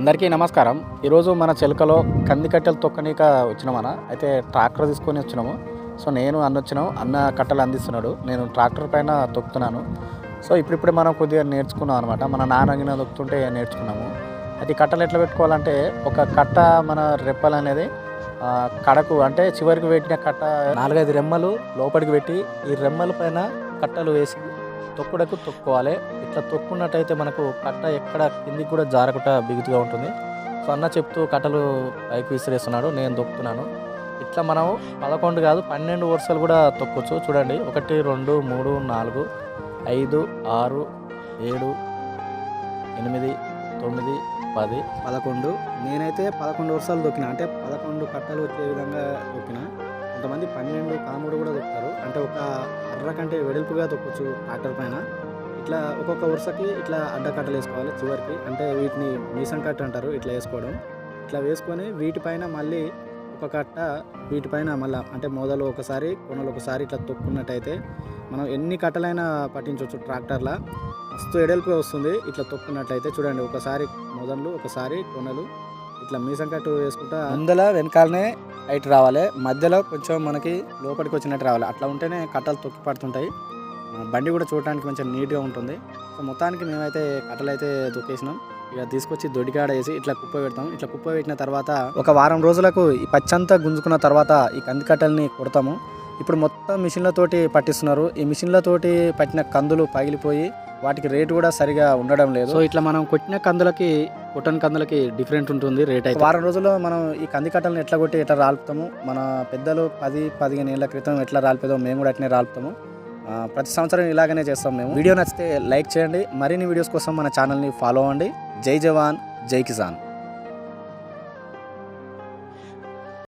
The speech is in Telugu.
అందరికీ నమస్కారం. ఈరోజు మన చెలుకలో కంది కట్టెలు తొక్కనీక వచ్చినామన. అయితే ట్రాక్టర్ తీసుకొని వచ్చినాము. సో నేను అన్న వచ్చినాము అన్న కట్టెలు అందిస్తున్నాడు. నేను ట్రాక్టర్ పైన తొక్కుతున్నాను. సో ఇప్పుడిప్పుడే మనం కొద్దిగా నేర్చుకున్నాం అనమాట మన నాన్నగిన తొక్కుతుంటే నేర్చుకున్నాము. అయితే కట్టలు ఎట్లా పెట్టుకోవాలంటే ఒక కట్ట మన రెప్పలు అనేది కడకు అంటే చివరికి పెట్టిన కట్ట నాలుగైదు రెమ్మలు లోపలికి పెట్టి ఈ రెమ్మల పైన కట్టలు వేసి తొక్కుడకు తొక్కుకోవాలి ఇట్లా తొక్కున్నట్టయితే మనకు కట్ట ఎక్కడ కిందికి కూడా జారకుండా బిగుతుగా ఉంటుంది. సో అన్న చెప్తూ కట్టలు పైకి విసిరేస్తున్నాడు. నేను తొక్కుతున్నాను. ఇట్లా మనం పదకొండు కాదు పన్నెండు వరుసలు కూడా తొక్కొచ్చు చూడండి. ఒకటి రెండు మూడు నాలుగు ఐదు ఆరు ఏడు ఎనిమిది తొమ్మిది పది. పదకొండు. నేనైతే పదకొండు వరుసలు దొక్కిన అంటే పదకొండు కట్టలు వచ్చే విధంగా దొక్కిన కొంతమంది పన్నెండు పదమూడు కూడా దొక్కుతారు అంటే ఒక అర్ర కంటే వెడల్పుగా దొక్కచ్చు ట్రాక్టర్ పైన. ఇట్లా ఒక్కొక్క వరుసకి ఇట్లా అడ్డకట్టలు వేసుకోవాలి చివరికి. అంటే వీటిని మీసం కట్ట అంటారు ఇట్లా వేసుకోవడం. ఇట్లా వేసుకొని వీటిపైన మళ్ళీ ఒక కట్ట వీటిపైన మళ్ళీ అంటే మొదలు ఒకసారి కొనలు ఒకసారి ఇట్లా తొక్కున్నట్టయితే మనం ఎన్ని కట్టలైనా పట్టించవచ్చు ట్రాక్టర్లా. మస్తు ఎడల్పే వస్తుంది ఇట్లా తొక్కున్నట్లయితే చూడండి ఒకసారి మొదలు ఒకసారి కొనలు ఇట్లా మీసం కట్టు వేసుకుంటా ముందల వెనకాలనే హైట్ రావాలి. మధ్యలో కొంచెం మనకి లోపలికి వచ్చినట్టు రావాలి. అట్లా ఉంటేనే కట్టలు తొక్కి పడుతుంటాయి. బండి కూడా చూడటానికి కొంచెం నీట్గా ఉంటుంది. సో మొత్తానికి మేమైతే కట్టలు అయితే తొక్కేసినాం. ఇక తీసుకొచ్చి దొడికాడ వేసి ఇట్లా కుప్ప పెడతాం. ఇట్లా కుప్ప పెట్టిన తర్వాత ఒక వారం రోజులకు ఈ పచ్చంతా గుంజుకున్న తర్వాత ఈ కంది కట్టెల్ని కొడతాము. ఇప్పుడు మొత్తం మిషన్లతోటి పట్టిస్తున్నారు. ఈ మిషన్లతోటి పట్టిన కందులు పగిలిపోయి వాటికి రేటు కూడా సరిగా ఉండడం లేదు. సో ఇట్లా మనం కొట్టిన కందులకి కొట్టని కందులకి డిఫరెంట్ ఉంటుంది రేట్ అయితే. వారం రోజుల్లో మనం ఈ కంది కట్టలను ఎట్లా కొట్టి ఎట్లా రాలుపుతాము? మన పెద్దలు పది పదిహేను ఏళ్ళ క్రితం ఎట్లా రాలిపోదో మేము కూడా అట్నే రాలుపుతాము. ప్రతి సంవత్సరం ఇలాగనే చేస్తాం మేము. వీడియో నచ్చితే లైక్ చేయండి. మరిన్ని వీడియోస్ కోసం మన ఛానల్ని ఫాలో అవ్వండి. జై జవాన్ జై కిసాన్.